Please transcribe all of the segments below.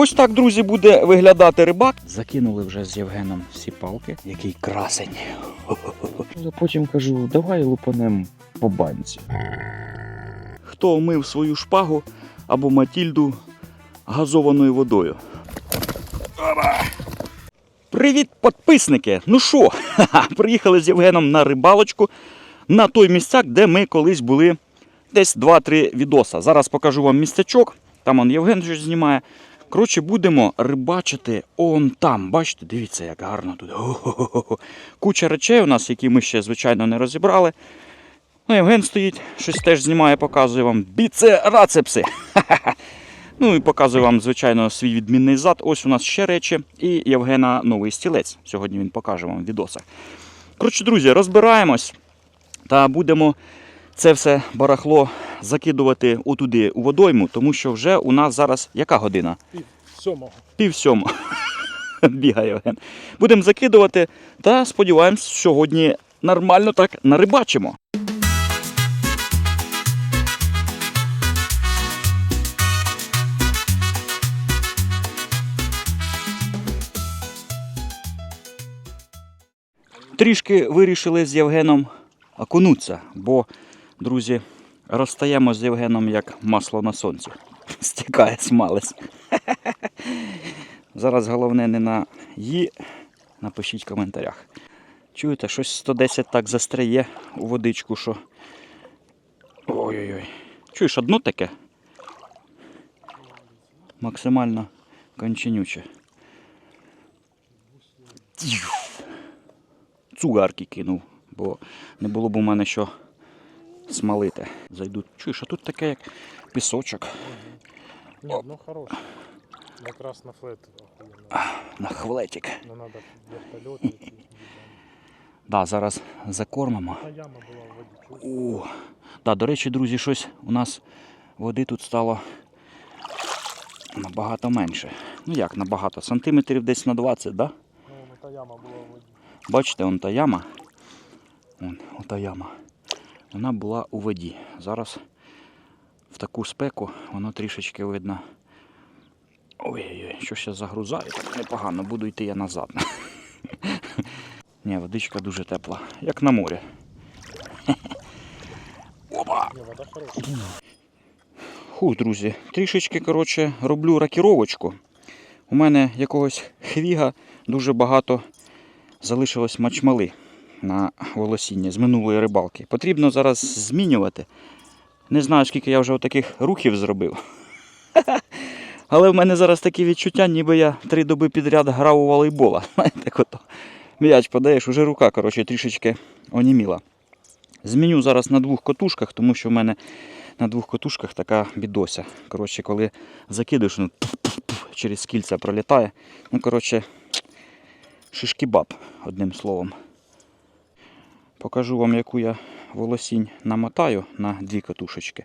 Ось так, друзі, буде виглядати рибак. Закинули вже з Євгеном всі палки. Який красень. Потім кажу, давай лупанем по банці. Хто омив свою шпагу або Матільду газованою водою. Привіт, підписники! Ну що, приїхали з Євгеном на рибалочку на той місцяк, де ми колись були десь 2-3 відоса. Зараз покажу вам місцячок. Там он Євген щось знімає. Коротше, будемо рибачити он там. Бачите, дивіться, як гарно тут. Куча речей у нас, які ми ще, звичайно, не розібрали. Ну, Євген стоїть, щось теж знімає, показує вам біцерацепси. Ну і показую вам, звичайно, свій відмінний зад. Ось у нас ще речі. І Євгена новий стілець. Сьогодні він покаже вам в відосах. Коротше, друзі, розбираємось та будемо це все барахло закидувати отуди у водойму, тому що вже у нас зараз яка година? Пів Сьомого. Пів сьома. Бігає Євген. Будемо закидувати та сподіваємось, сьогодні нормально так нарибачимо. Трішки вирішили з Євгеном окунутися, бо, друзі, розстаємо з Євгеном як масло на сонці. Стікає смалець. Зараз головне не на «ї», напишіть в коментарях. Чуєте, щось 110 так застряє у водичку, що. Ой-ой-ой. Чуєш, одно таке? Максимально конченюче. Цугарки кинув, бо не було б у мене що смалити. Зайду. Чуєш, а тут таке як пісочок. Ні, ну хороше. Якраз на флет. На хвлетик. Не треба вертольот. Да, зараз закормимо. Та яма була в воді. О, да, до речі, друзі, щось у нас води тут стало набагато менше. Ну як набагато? Сантиметрів десь на 20, да? Ну, ну та яма була в воді. Бачите, вон та яма. Вон, ота яма. Вона була у воді. Зараз в таку спеку воно трішечки видно. Ой-ой-ой, що ще загрузаю, так непогано, буду йти я назад. Ні, водичка дуже тепла, як на морі. Опа! Фу, друзі, трішечки, коротше, роблю ракіровочку. У мене якогось хвіга дуже багато залишилось мачмали на волосіння з минулої рибалки. Потрібно зараз змінювати. Не знаю, скільки я вже таких рухів зробив. Але в мене зараз такі відчуття, ніби я три доби підряд грав у волейбола. Знаєте, ото м'яч подаєш, уже рука коротше, трішечки оніміла. Зміню зараз на двох котушках, тому що в мене на двох котушках така бідося. Коротше, коли закидуєш, ну, через кільця пролітає. Ну, коротше, шишкібаб, одним словом. Покажу вам, яку я волосінь намотаю на дві катушечки.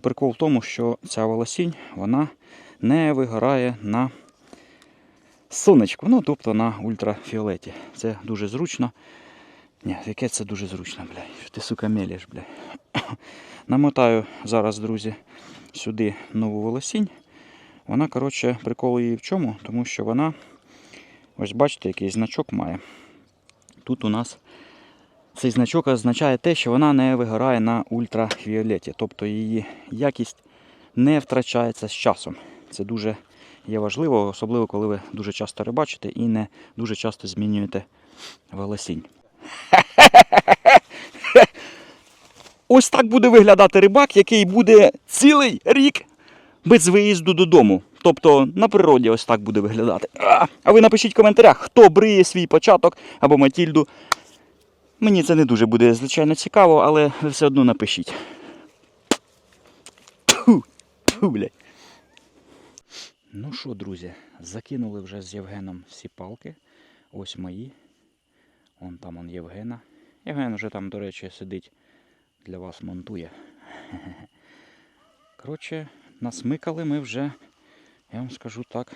Прикол в тому, що ця волосінь вона не вигорає на сонечку, ну тобто на ультрафіолеті. Це дуже зручно. Ні, яке це дуже зручно, бля. Що Ти сука мелєш, бля. Намотаю зараз, друзі, сюди нову волосінь. Вона, коротше, прикол її в чому? Тому що вона, ось бачите, який значок має. Тут у нас цей значок означає те, що вона не вигорає на ультрафіолеті. Тобто її якість не втрачається з часом. Це дуже є важливо, особливо коли ви дуже часто рибачите і не дуже часто змінюєте волосінь. Ось так буде виглядати рибак, який буде цілий рік без виїзду додому. Тобто на природі ось так буде виглядати. А, ви напишіть в коментарях, хто бриє свій початок або Матільду. Мені це не дуже буде, звичайно, цікаво, але ви все одно напишіть. Ну що, друзі, закинули вже з Євгеном всі палки. Ось мої. Вон там он Євгена. Євген вже там, до речі, сидить для вас монтує. Коротше, насмикали ми вже, я вам скажу так,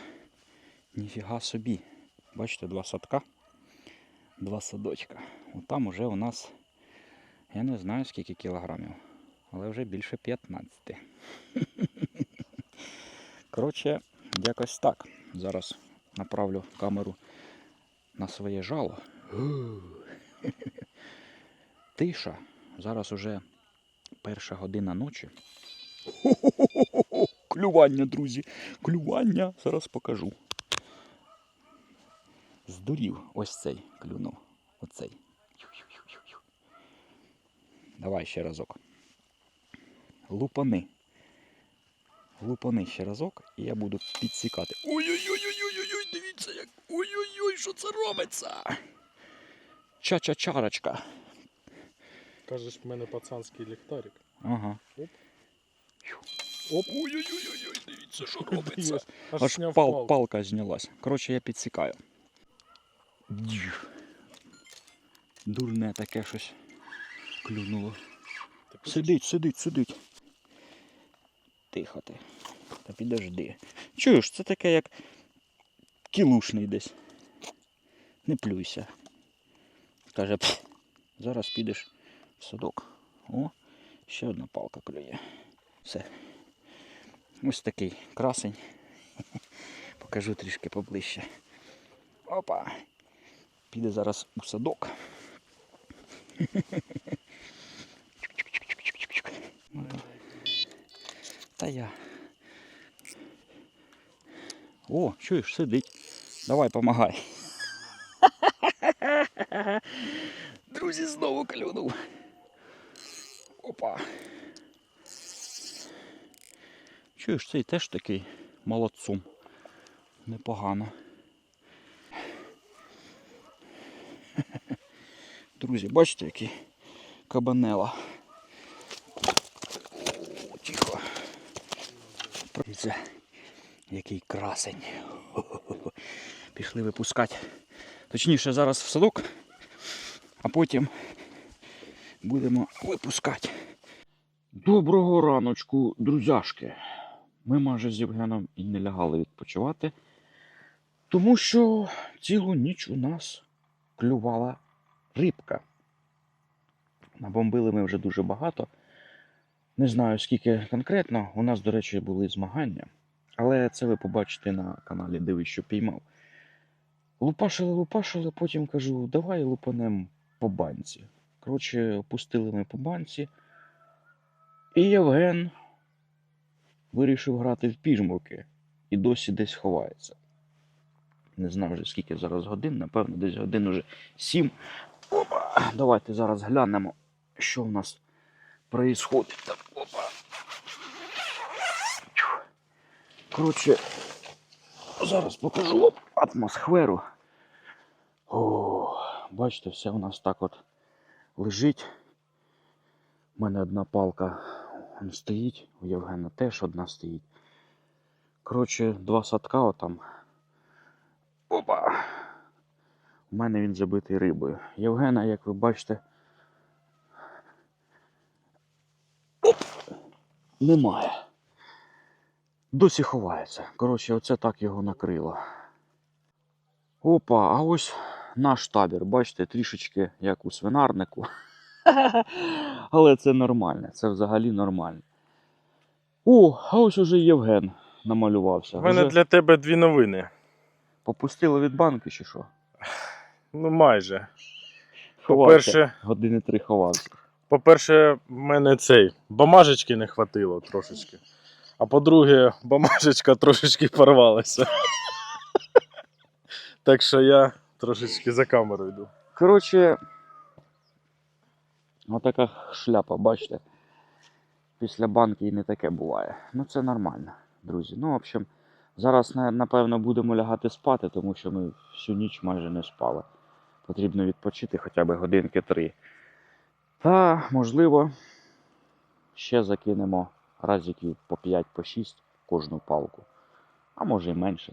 ніфіга собі. Бачите, два садка, два садочка. От там уже у нас, я не знаю скільки кілограмів, але вже більше 15. Коротше, Якось так. Зараз направлю камеру на своє жало. Тиша. Зараз уже перша година ночі. Клювання, друзі. Клювання. Зараз покажу. Здурів. Ось цей клюнув. Оцей. Давай ще разок. Лупани. Лупани ще разок, і я буду підсікати. Ой-ой-ой-ой-ой-ой, дивіться як. Ой-ой-ой, що це робиться. Ча-ча-чарочка. Кажеш, в мене пацанський ліхтарик. Ага. Оп. Оп. Ой-ой-ой, дивіться, що робиться. Аж, Аж пал, палка знялась. Коротше, я підсікаю. Дурне таке щось клюнуло. Сидить, сидить, сидить. Тихо ти. Та підожди. Чуєш, це таке як кілушний десь. Не плюйся. Каже, «Пф, зараз підеш в садок. О, ще одна палка клює. Все. Ось такий красень. Покажу трішки поближче. Опа. Піде зараз у садок. Та я. О, чуєш, сидить. Давай, помагай. Друзі, знову клюнув. Опа. Чуєш, цей теж такий молодцом. Непогано. Друзі, бачите, який кабанела. О, тихо. Дивіться, який красень. Пішли випускати. Точніше, зараз в садок, а потім будемо випускати. Доброго раночку, друзяшки. Ми майже з Євгеном і не лягали відпочивати, тому що цілу ніч у нас клювала рибка. Набомбили ми вже дуже багато. Не знаю скільки конкретно. У нас, до речі, були змагання. Але це ви побачите на каналі Дивись, що піймав. Лупашили, лупашили, потім кажу, давай лупанем по банці. Коротше, пустили ми по банці. І Євген вирішив грати в піжмурки і досі десь ховається. Не знаю вже скільки зараз годин, напевно, десь годин уже сім. Опа, давайте зараз глянемо, що в нас происходит. Так, опа. Коротше, зараз покажу вам атмосферу. О, бачите, все у нас так от лежить. У мене одна палка стоїть, у Євгена теж одна стоїть. Коротше, два садка отам. Опа! У мене він забитий рибою. Євгена, як ви бачите, Оп! Немає. Досі ховається. Коротше, оце так його накрило. Опа, а ось наш табір. Бачите, трішечки як у свинарнику. Але це нормально, це взагалі нормально. О, а ось уже Євген намалювався. У мене Вже для тебе дві новини. Попустили від банки чи що? Ну, майже. По-перше, Години три ховався. по-перше, в мене цей бамажечки не хватило трошечки. А по-друге, бамажечка трошечки порвалася. Так що я трошечки за камеру йду. Коротше, отака шляпа, бачите. Після банки і не таке буває. Ну це нормально, друзі. Ну, в общем, зараз, на- напевно, будемо лягати спати, тому що ми всю ніч майже не спали. Потрібно відпочити хоча б годинки три. Та, можливо, ще закинемо разиків по 5 по 6 кожну палку. А може і менше.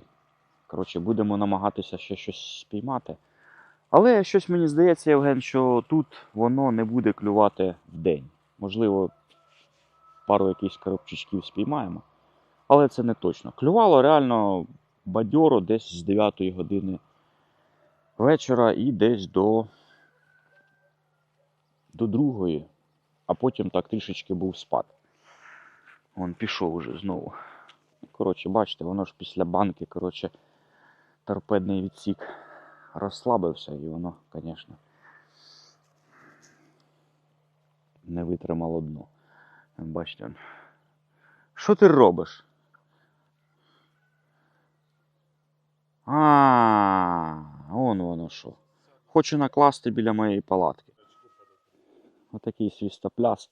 Коротше, будемо намагатися ще щось спіймати. Але щось мені здається, Євген, що тут воно не буде клювати вдень. Можливо, пару якихось коробчичків спіймаємо. Але це не точно. Клювало реально бадьоро десь з 9 години вечора і десь до, до другої, а потім так трішечки був спад. Вон пішов уже знову. коротше, бачите, воно ж після банки, коротше, торпедний відсік розслабився і воно, звісно, не витримало дно. Бачите. Що ти робиш? А, он воно що. Хочу накласти біля моєї палатки. Отакий свістопляс.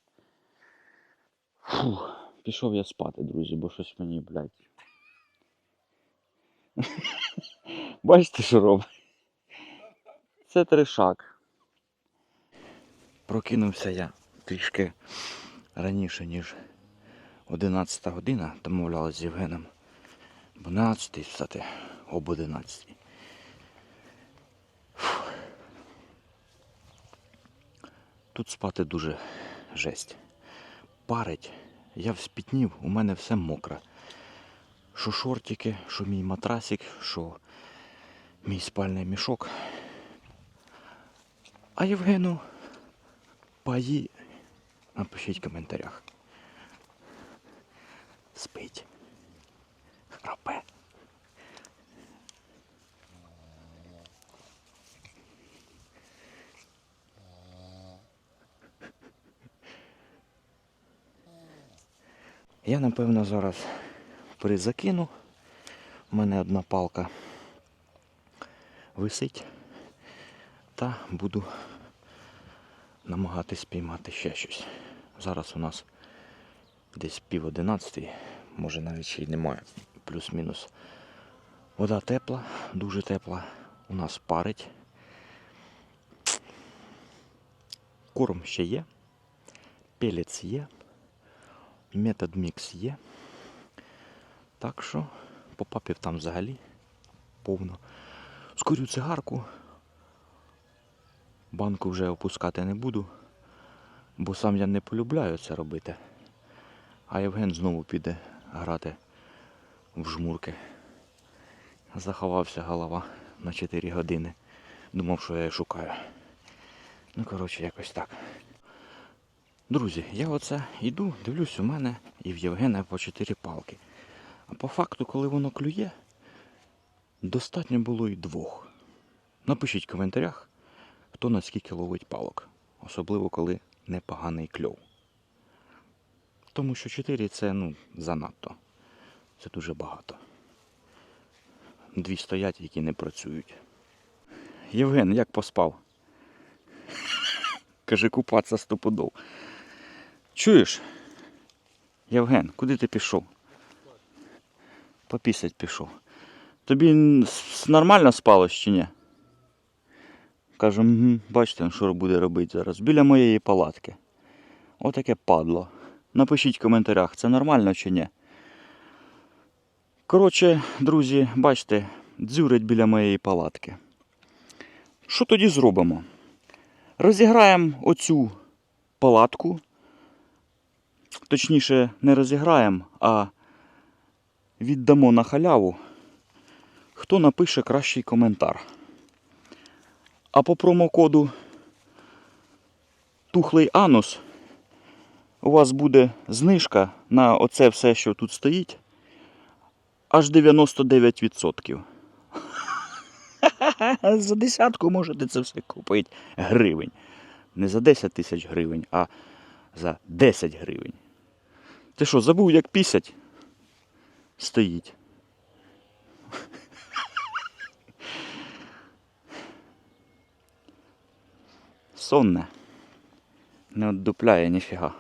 Фух, пішов я спати, друзі, бо щось мені, блядь. Бачите, що робить? Це тришак. Прокинувся я трішки раніше, ніж 11 година, домовлялися з Євгеном. 12 встати об 11. Тут спати дуже жесть. Парить, я вспітнів, у мене все мокре. Що шортики, що мій матрасик, що мій спальний мішок. А Євгену паї напишіть в коментарях. Спить. Я напевно зараз призакину. У мене одна палка висить. Та буду намагатись піймати ще щось. Зараз у нас десь пів одинадцятий, може навіть ще й немає. Плюс-мінус. Вода тепла, дуже тепла. У нас парить. Корм ще є. Пелець є. Метод мікс є. Так що попапів там взагалі повно. Скурю цигарку. Банку вже опускати не буду, бо сам я не полюбляю це робити. А Євген знову піде грати в жмурки. Заховався голова на 4 години. Думав, що я її шукаю. Ну, коротше, якось так. Друзі, я оце йду, дивлюсь у мене і в Євгена по 4 палки. А по факту, коли воно клює, достатньо було і двох. Напишіть в коментарях, хто наскільки ловить палок. Особливо, коли непоганий кльов. Тому що 4 це ну, занадто. Це дуже багато. Дві стоять, які не працюють. Євген, як поспав? Каже, купатися стопудов. Чуєш? Євген, куди ти пішов? Попісять пішов. Тобі нормально спалось чи ні? Кажу, угу, бачите, що буде робити зараз. Біля моєї палатки. Отаке падло. Напишіть в коментарях, це нормально чи ні. Коротше, друзі, бачите, дзюрить біля моєї палатки. Що тоді зробимо? Розіграємо оцю палатку. Точніше, не розіграємо, а віддамо на халяву, хто напише кращий коментар. А по промокоду Тухлий Анус у вас буде знижка на оце все, що тут стоїть, аж 99%. За десятку можете це все купити гривень. Не за 10 тисяч гривень, а за 10 гривень. Ти що, забув, як пісять? Стоїть. Сонне. Не отдупляє ніфіга.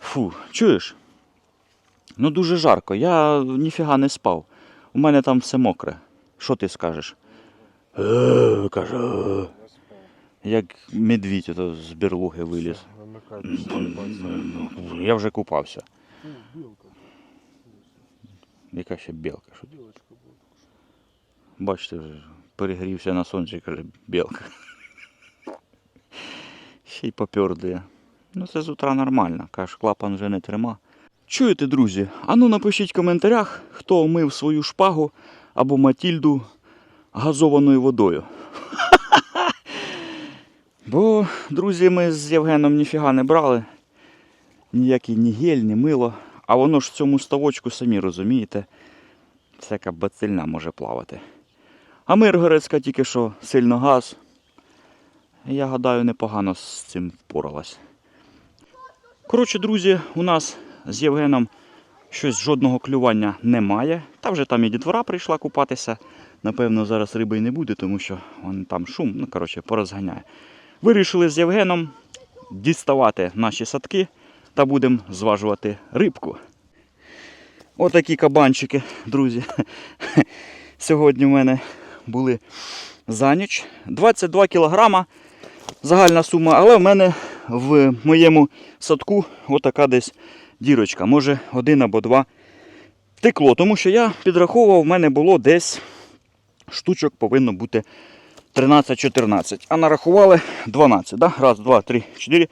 Фу, чуєш? Ну дуже жарко. Я ніфіга не спав. У мене там все мокре. Що ти скажеш? Е, каже. «Е». Як медвідь з берлоги виліз. Я вже купався. Яка ще білка? Бачите, вже перегрівся на сонці, каже, білка. Ще й попьордує. Ну це з утра нормально, каже, клапан вже не трима. Чуєте, друзі? Ану напишіть в коментарях, хто омив свою шпагу або Матільду газованою водою. Бо, друзі, ми з Євгеном ніфіга не брали. Ніякий ні гель, ні мило. А воно ж в цьому ставочку, самі розумієте, всяка бацильна може плавати. А Миргородська тільки що сильно газ. Я гадаю, непогано з цим впоралась. Коротше, друзі, у нас з Євгеном щось жодного клювання немає. Та вже там і дітвора прийшла купатися. Напевно, зараз риби й не буде, тому що вон там шум, ну коротше, порозганяє. Вирішили з Євгеном діставати наші садки та будемо зважувати рибку. Отакі кабанчики, друзі. Сьогодні в мене були за ніч 22 кілограма загальна сума, але в мене в моєму садку отака десь дірочка, може один або два текло, тому що я підраховував, в мене було десь штучок повинно бути 13-14, а нарахували 12. Да? Раз, два, три, чотири,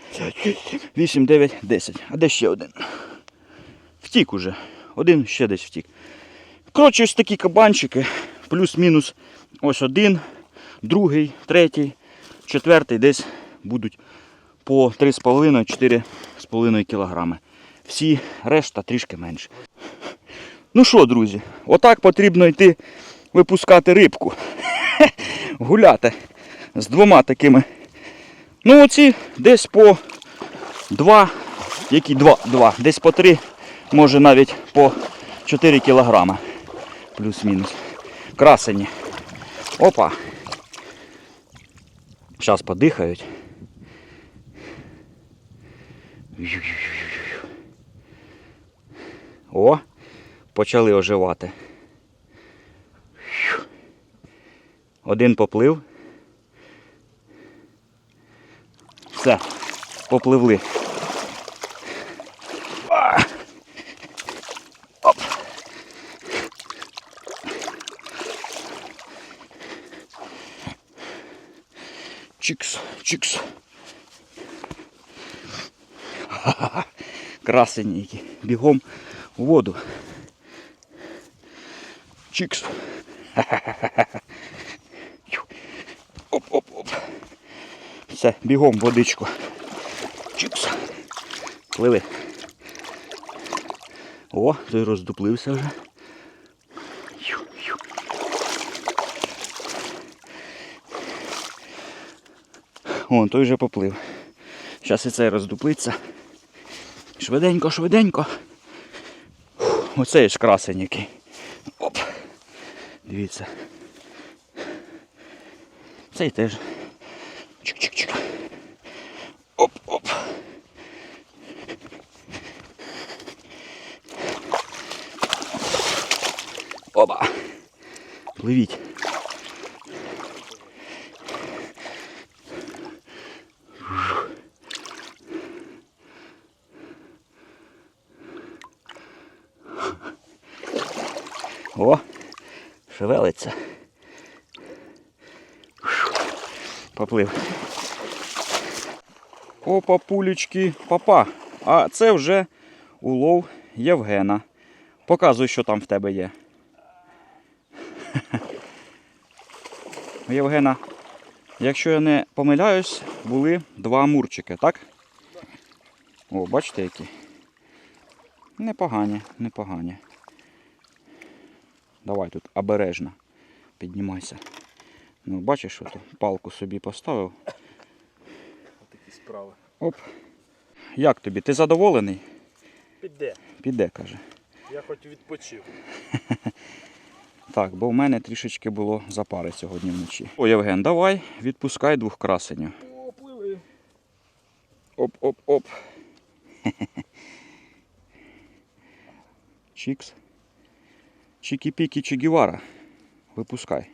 вісім, дев'ять, десять. А де ще один? Втік уже. Один ще десь втік. Коротше, ось такі кабанчики, плюс-мінус ось один, другий, третій, четвертий десь будуть по 3,5-4,5 кілограми. Всі решта трішки менше. Ну що, друзі, отак потрібно йти випускати рибку. Гуляти з двома такими. Ну, оці десь по два, які два, два, десь по три, може навіть по 4 кілограми. Плюс-мінус. Красені. Опа. Зараз подихають. О, почали оживати. Один поплив. Все, попливли. Оп. Чикс, чикс. Красені. Бігом у воду. Чикс. Ха-ха-ха. Оп-оп-оп. Все, бігом водичку. Чикс. Пливи. О, той роздуплився вже. Ю-ю. О, той вже поплив. Зараз і цей роздуплиться. Швиденько, швиденько. Оцей ж красень який. Оп. Дивіться. Цей теж. Оба. Пливіть. О, шевелиться. Поплив. О, папулечки, папа. А це вже улов Євгена. Показуй, що там в тебе є. Євгена, якщо я не помиляюсь, були два амурчики, так? О, бачите які? Непогані, непогані. Давай тут обережно. Піднімайся. Ну, бачиш, що ти палку собі поставив. Такі справи. Оп. Як тобі? Ти задоволений? Піде. Піде, каже. Я хоч відпочив. Так, бо в мене трішечки було запари сьогодні вночі. О, Євген, давай, відпускай двох красенів. О, пливи. Оп-оп-оп. Чікс. Чікі-пікі Чігівара. Випускай.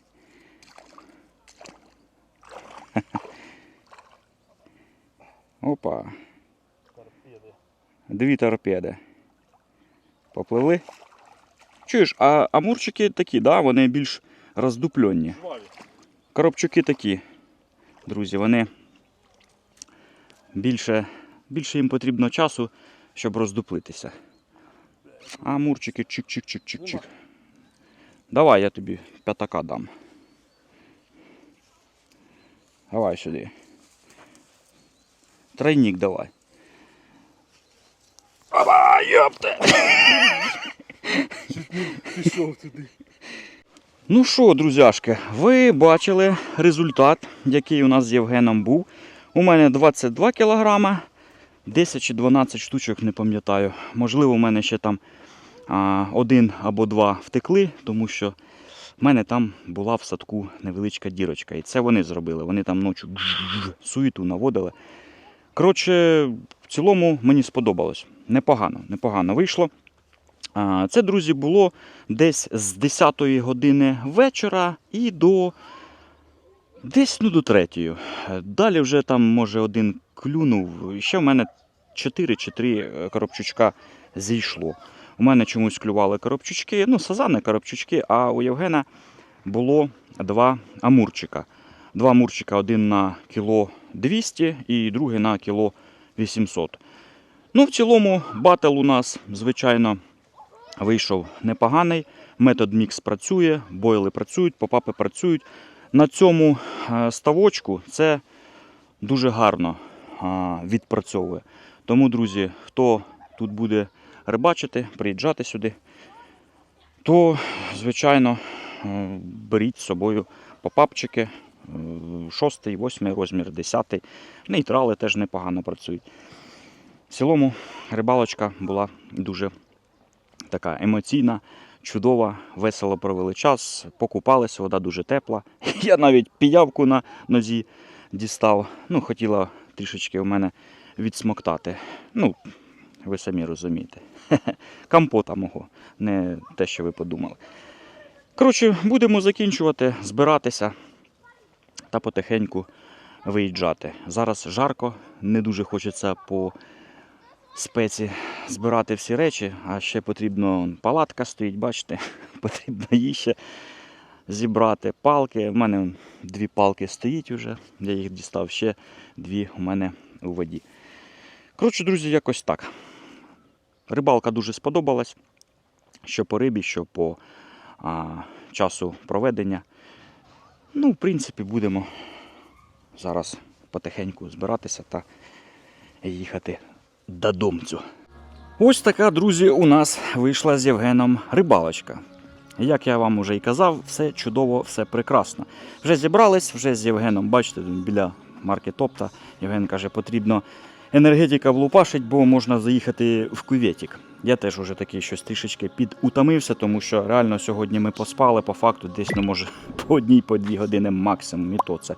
Опа. Торпеди. Дві торпеди. Попливли. Чуєш, а амурчики такі, да, вони більш роздуплені. Коробчуки такі, друзі, вони більше, більше їм потрібно часу, щоб роздуплитися. А амурчики чик-чик-чик-чик-чик. Давай я тобі п'ятака дам. Давай сюди. Тройник давай. Пішов туди. Ну що, друзяшки, ви бачили результат, який у нас з Євгеном був. У мене 22 кілограма, 10 чи 12 штучок, не пам'ятаю. Можливо, у мене ще там а, один або два втекли, тому що в мене там була в садку невеличка дірочка. І це вони зробили. Вони там ночі суету наводили. Коротше, в цілому мені сподобалось. Непогано, непогано вийшло. Це, друзі, було десь з 10 години вечора і до десь ну, до 3. Далі вже там, може, один клюнув. Ще в мене 4 чи 3 коробчучка зійшло. У мене чомусь клювали коробчучки, ну, сазани коробчучки, а у Євгена було два амурчика. Два амурчика, один на кіло 200 і другий на кіло 800. Ну, в цілому, батл у нас, звичайно, вийшов непоганий. Метод мікс працює, бойли працюють, попапи працюють. На цьому е, ставочку це дуже гарно е, відпрацьовує. Тому, друзі, хто тут буде рибачити, приїжджати сюди, то, звичайно, е, беріть з собою попапчики. е, Шостий, восьмий розмір, десятий. Нейтрали теж непогано працюють. В цілому рибалочка була дуже така емоційна, чудова, весело провели час, покупалися, вода дуже тепла. Я навіть піявку на нозі дістав. Ну, хотіла трішечки у мене відсмоктати. Ну, ви самі розумієте. Компота мого, не те, що ви подумали. Коротше, будемо закінчувати, збиратися та потихеньку виїжджати. Зараз жарко, не дуже хочеться по спеці збирати всі речі, а ще потрібно палатка стоїть, бачите, потрібно її ще зібрати. Палки. У мене дві палки стоїть вже, я їх дістав, ще дві у мене у воді. Коротше, друзі, якось так. Рибалка дуже сподобалась. Що по рибі, що по а, часу проведення. Ну, в принципі, будемо зараз потихеньку збиратися та їхати додомцю. Ось така, друзі, у нас вийшла з Євгеном рибалочка. Як я вам уже і казав, все чудово, все прекрасно. Вже зібрались, вже з Євгеном, бачите, біля марки Топта. Євген каже, потрібно енергетика влупашить, бо можна заїхати в кюветик. Я теж уже такий щось трішечки підутомився, тому що реально сьогодні ми поспали по факту десь, ну може, по одній, по дві години максимум. І то це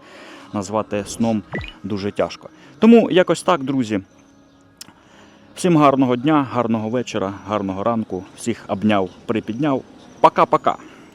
назвати сном дуже тяжко. Тому якось так, друзі. Всім гарного дня, гарного вечора, гарного ранку. Всіх обняв, припідняв. Пока-пока.